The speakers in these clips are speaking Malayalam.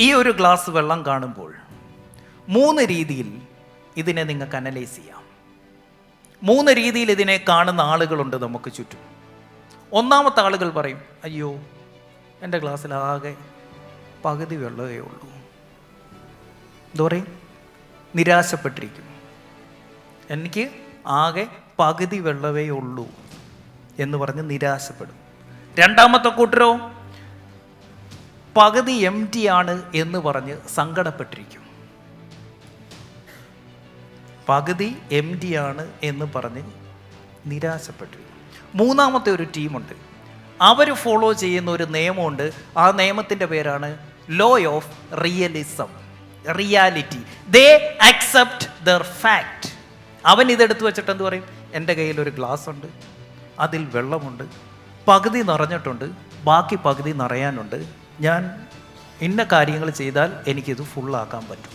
ഈ ഒരു ഗ്ലാസ് വെള്ളം കാണുമ്പോൾ മൂന്ന് രീതിയിൽ ഇതിനെ നിങ്ങൾക്ക് അനലൈസ് ചെയ്യാം. മൂന്ന് രീതിയിൽ ഇതിനെ കാണുന്ന ആളുകളുണ്ട് നമുക്ക് ചുറ്റും. ഒന്നാമത്തെ ആളുകൾ പറയും അയ്യോ എന്റെ ഗ്ലാസ്സിൽ ആകെ പകുതി വെള്ളമേ ഉള്ളൂ. എന്താ പറയും നിരാശപ്പെട്ടിരിക്കും എനിക്ക് ആകെ പകുതി വെള്ളമേ ഉള്ളൂ എന്ന് പറഞ്ഞ് നിരാശപ്പെടും. രണ്ടാമത്തെ കൂട്ടരോ പകുതി എം ടി ആണ് എന്ന് പറഞ്ഞ് സങ്കടപ്പെട്ടിരിക്കും. പകുതി എം ടി ആണ് എന്ന് പറഞ്ഞ് നിരാശപ്പെട്ടിരിക്കും. മൂന്നാമത്തെ ഒരു ടീമുണ്ട്. അവർ ഫോളോ ചെയ്യുന്ന ഒരു നിയമമുണ്ട്. ആ നിയമത്തിന്റെ പേരാണ് law of realism reality they accept their fact അവൻ ഇതെടുത്ത് വെച്ചിട്ട് എന്ത് പറയും? എന്റെ കയ്യിൽ ഒരു ഗ്ലാസ് ഉണ്ട്. അതിൽ വെള്ളമുണ്ട്. പകുതി നിറഞ്ഞിട്ടുണ്ട്. ബാക്കി പകുതി നിറയാനുണ്ട്. ഞാൻ ഇന്ന കാര്യങ്ങൾ ചെയ്താൽ എനിക്കിത് ഫുള്ളാക്കാൻ പറ്റും.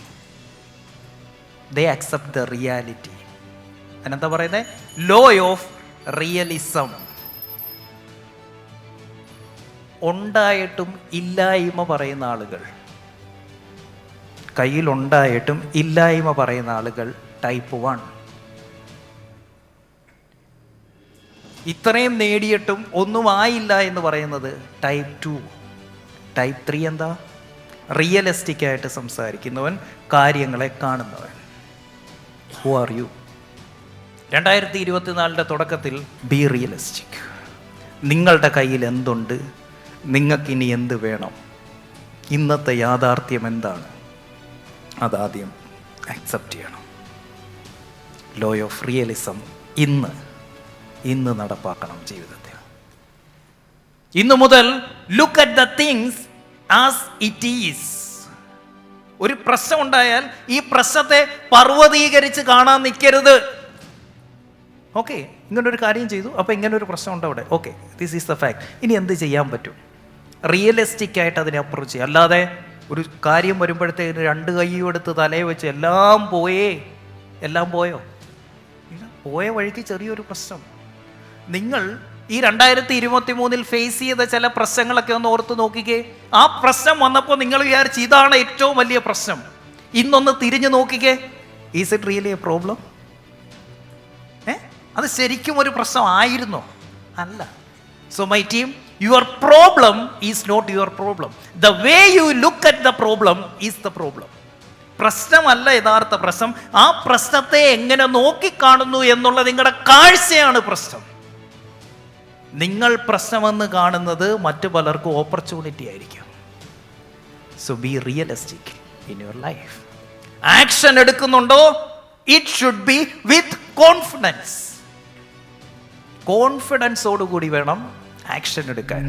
ദേ അക്സെപ്റ്റ് ദ റിയാലിറ്റി അതിനെന്താ പറയുന്നത് ലോ ഓഫ് റിയലിസം ഉണ്ടായിട്ടും ഇല്ലായ്മ പറയുന്ന ആളുകൾ. കയ്യിലുണ്ടായിട്ടും ഇല്ലായ്മ പറയുന്ന ആളുകൾ ടൈപ്പ് വൺ ഇത്രയും നേടിയിട്ടും ഒന്നും ആയില്ല എന്ന് പറയുന്നത് ടൈപ്പ് ടു ടൈപ്പ് ത്രീ എന്താ? റിയലിസ്റ്റിക് ആയിട്ട് സംസാരിക്കുന്നവൻ കാര്യങ്ങളെ കാണുന്നവൻ. ഹു ആർ യു രണ്ടായിരത്തി ഇരുപത്തിനാലിന്റെ തുടക്കത്തിൽ ബി റിയലിസ്റ്റിക് നിങ്ങളുടെ കയ്യിൽ എന്തുണ്ട്? നിങ്ങൾക്കിനി എന്ത് വേണം? ഇന്നത്തെ യാഥാർത്ഥ്യം എന്താണ്? അതാദ്യം അക്സെപ്റ്റ് ചെയ്യണം. ലോ ഓഫ് റിയലിസം ഇന്ന് ഇന്ന് നടപ്പാക്കണം ജീവിതത്തിൽ. ഇന്നു മുതൽ look at the things as it is ഒരു പ്രശ്നം ഉണ്ടായാൽ ഈ പ്രശ്നത്തെ പർവതീകരിച്ച് കാണാൻ നിൽക്കരുത്. ഓക്കെ ഇങ്ങനെ ഒരു കാര്യം ചെയ്തു. അപ്പോൾ ഇങ്ങനെ ഒരു പ്രശ്നം ഉണ്ട് അവിടെ. Okay this is the fact ഇനി എന്ത് ചെയ്യാൻ പറ്റും? റിയലിസ്റ്റിക് ആയിട്ട് അതിനെ അപ്രോച്ച് ചെയ്യുക അല്ലാതെ ഒരു കാര്യം വരുമ്പോഴത്തേക്ക് രണ്ട് കൈയും എടുത്ത് തലയെ വെച്ച് എല്ലാം പോയേ? എല്ലാം പോയോ? പോയ വഴിക്ക് ചെറിയൊരു പ്രശ്നം. നിങ്ങൾ ഈ രണ്ടായിരത്തി ഇരുപത്തി മൂന്നിൽ ഫേസ് ചെയ്ത ചില പ്രശ്നങ്ങളൊക്കെ ഒന്ന് ഓർത്ത് നോക്കിക്കേ. ആ പ്രശ്നം വന്നപ്പോൾ നിങ്ങൾ വിചാരിച്ച് ഇതാണ് ഏറ്റവും വലിയ പ്രശ്നം. ഇന്നൊന്ന് തിരിഞ്ഞു നോക്കിക്കേ. Is it really a problem ഏ? അത് ശരിക്കും ഒരു പ്രശ്നമായിരുന്നോ അല്ല. So my team your problem is not your problem the way you look at the problem is the problem പ്രശ്നമല്ല യഥാർത്ഥ പ്രശ്നം. ആ പ്രശ്നത്തെ എങ്ങനെ നോക്കിക്കാണുന്നു എന്നുള്ള നിങ്ങളുടെ കാഴ്ചയാണ് പ്രശ്നം. നിങ്ങൾ പ്രശ്നമെന്ന് കാണുന്നത് മറ്റു പലർക്കും ഓപ്പർച്യൂണിറ്റി ആയിരിക്കും. So be realistic in your life action എടുക്കുന്നുണ്ടോ? It should be with confidence കോൺഫിഡൻസോടുകൂടി വേണം ആക്ഷൻ എടുക്കാൻ.